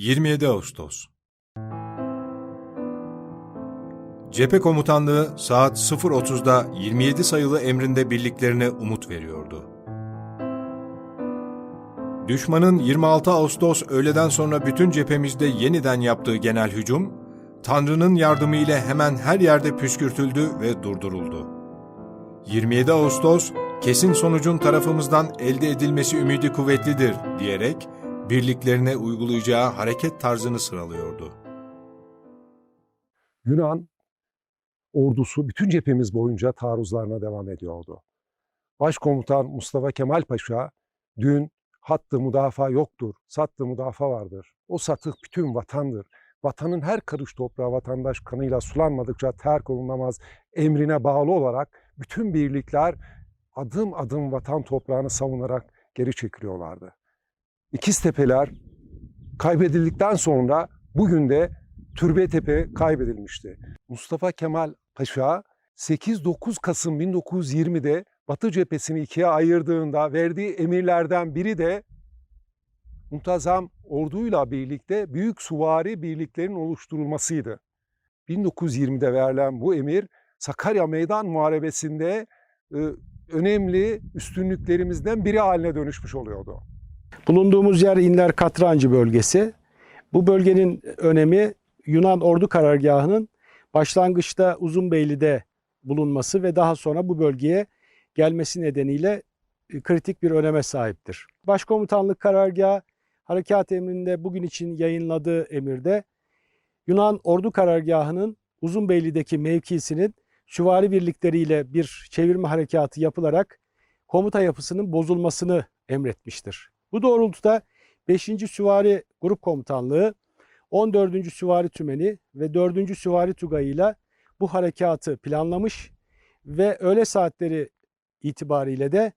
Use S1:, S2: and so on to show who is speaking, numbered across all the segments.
S1: 27 Ağustos Cephe komutanlığı saat 0.30'da 27 sayılı emrinde birliklerine umut veriyordu. Düşmanın 26 Ağustos öğleden sonra bütün cephemizde yeniden yaptığı genel hücum, Tanrı'nın yardımıyla hemen her yerde püskürtüldü ve durduruldu. 27 Ağustos, kesin sonucun tarafımızdan elde edilmesi ümidi kuvvetlidir diyerek birliklerine uygulayacağı hareket tarzını sıralıyordu.
S2: Yunan ordusu bütün cephemiz boyunca taarruzlarına devam ediyordu. Başkomutan Mustafa Kemal Paşa dün hattı müdafaa yoktur, sattı müdafaa vardır. O satık bütün vatandır. Vatanın her karış toprağı vatandaş kanıyla sulanmadıkça terk olunamaz emrine bağlı olarak bütün birlikler adım adım vatan toprağını savunarak geri çekiliyorlardı. İkiztepeler kaybedildikten sonra bugün de Türbetepe kaybedilmişti. Mustafa Kemal Paşa 8-9 Kasım 1920'de Batı cephesini ikiye ayırdığında verdiği emirlerden biri de muntazam orduyla birlikte büyük suvari birliklerin oluşturulmasıydı. 1920'de verilen bu emir Sakarya Meydan Muharebesi'nde e, önemli üstünlüklerimizden biri haline dönüşmüş oluyordu.
S3: Bulunduğumuz yer İnler Katrancı bölgesi. Bu bölgenin önemi Yunan ordu karargahının başlangıçta Uzunbeyli'de bulunması ve daha sonra bu bölgeye gelmesi nedeniyle e, kritik bir öneme sahiptir. Başkomutanlık karargahı harekat emrinde bugün için yayınladığı emirde Yunan ordu karargahının Uzunbeyli'deki mevkisinin süvari birlikleriyle bir çevirme harekatı yapılarak komuta yapısının bozulmasını emretmiştir. Bu doğrultuda 5. Süvari Grup Komutanlığı 14. Süvari Tümeni ve 4. Süvari Tugayı'yla bu harekatı planlamış ve öğle saatleri itibariyle de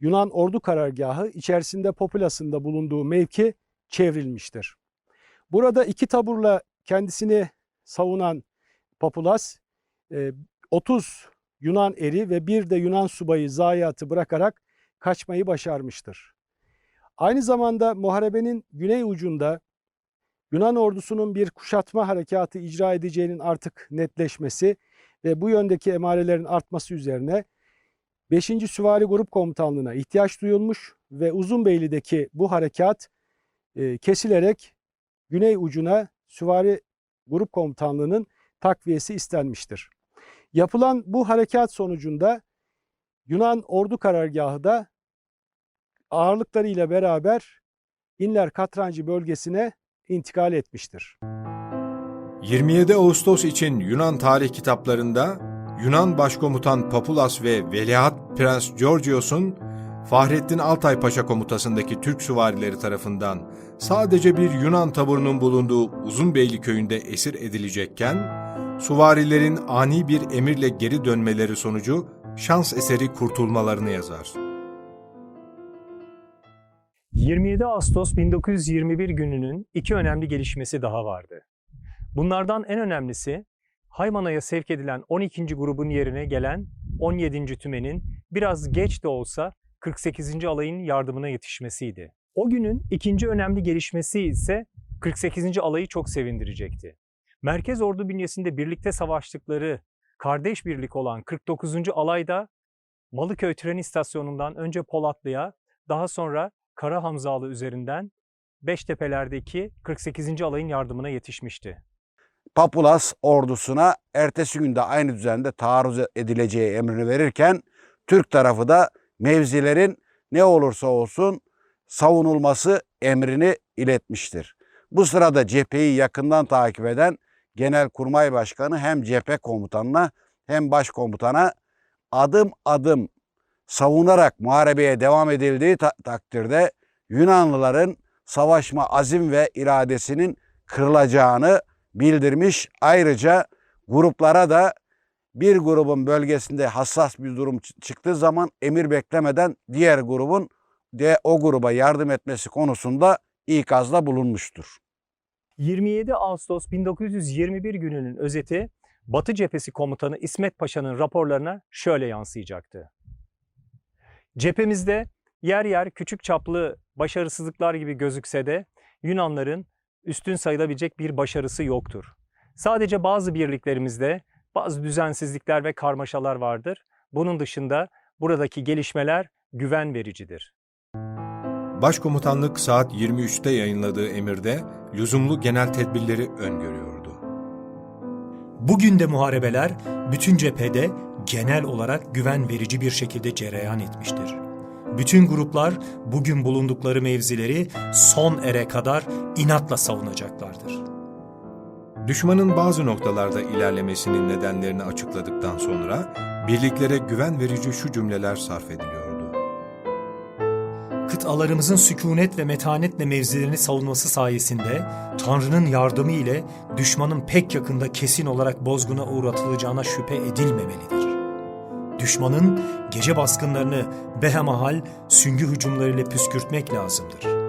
S3: Yunan ordu karargahı içerisinde Populas'ın bulunduğu mevki çevrilmiştir. Burada iki taburla kendisini savunan Populas e, 30 Yunan eri ve bir de Yunan subayı zayiatı bırakarak kaçmayı başarmıştır. Aynı zamanda muharebenin güney ucunda Yunan ordusunun bir kuşatma harekatı icra edeceğinin artık netleşmesi ve bu yöndeki emarelerin artması üzerine 5. Süvari Grup Komutanlığı'na ihtiyaç duyulmuş ve Uzunbeyli'deki bu harekat e, kesilerek güney ucuna Süvari Grup Komutanlığı'nın takviyesi istenmiştir. Yapılan bu harekat sonucunda Yunan ordu karargahı da ağırlıklarıyla beraber İnler Katrancı bölgesine intikal etmiştir.
S1: 27 Ağustos için Yunan tarih kitaplarında Yunan Başkomutan Papulas ve Veliaht Prens Georgios'un Fahrettin Altay Paşa komutasındaki Türk süvarileri tarafından sadece bir Yunan taburunun bulunduğu Uzunbeyli köyünde esir edilecekken, suvarilerin ani bir emirle geri dönmeleri sonucu şans eseri kurtulmalarını yazar.
S4: 27 Ağustos 1921 gününün iki önemli gelişmesi daha vardı. Bunlardan en önemlisi Haymana'ya sevk edilen 12. grubun yerine gelen 17. tümenin biraz geç de olsa 48. alayın yardımına yetişmesiydi. O günün ikinci önemli gelişmesi ise 48. alayı çok sevindirecekti. Merkez ordu bünyesinde birlikte savaştıkları kardeş birlik olan 49. alay da Malıköy tren istasyonundan önce Polatlı'ya daha sonra Kara Hamzalı üzerinden Beştepeler'deki 48. alayın yardımına yetişmişti.
S5: Papulas ordusuna ertesi günde aynı düzende taarruz edileceği emrini verirken Türk tarafı da mevzilerin ne olursa olsun savunulması emrini iletmiştir. Bu sırada cepheyi yakından takip eden Genelkurmay Başkanı hem cephe komutanına hem başkomutana adım adım savunarak muharebeye devam edildiği ta- takdirde Yunanlıların savaşma azim ve iradesinin kırılacağını bildirmiş. Ayrıca gruplara da bir grubun bölgesinde hassas bir durum çı- çıktığı zaman emir beklemeden diğer grubun de o gruba yardım etmesi konusunda ikazda bulunmuştur.
S4: 27 Ağustos 1921 gününün özeti Batı Cephesi Komutanı İsmet Paşa'nın raporlarına şöyle yansıyacaktı. Cephemizde yer yer küçük çaplı başarısızlıklar gibi gözükse de Yunanların
S6: üstün sayılabilecek bir başarısı yoktur. Sadece bazı birliklerimizde bazı düzensizlikler ve karmaşalar vardır. Bunun dışında buradaki gelişmeler güven vericidir.
S1: Başkomutanlık saat 23'te yayınladığı emirde lüzumlu genel tedbirleri öngörüyordu.
S4: Bugün de muharebeler bütün cephede genel olarak güven verici bir şekilde cereyan etmiştir. Bütün gruplar bugün bulundukları mevzileri son ere kadar inatla savunacaklardır.
S1: Düşmanın bazı noktalarda ilerlemesinin nedenlerini açıkladıktan sonra birliklere güven verici şu cümleler sarf ediliyordu.
S4: Kıtalarımızın sükunet ve metanetle mevzilerini savunması sayesinde Tanrı'nın yardımı ile düşmanın pek yakında kesin olarak bozguna uğratılacağına şüphe edilmemelidir. Düşmanın gece baskınlarını behemahal süngü hücumlarıyla püskürtmek lazımdır.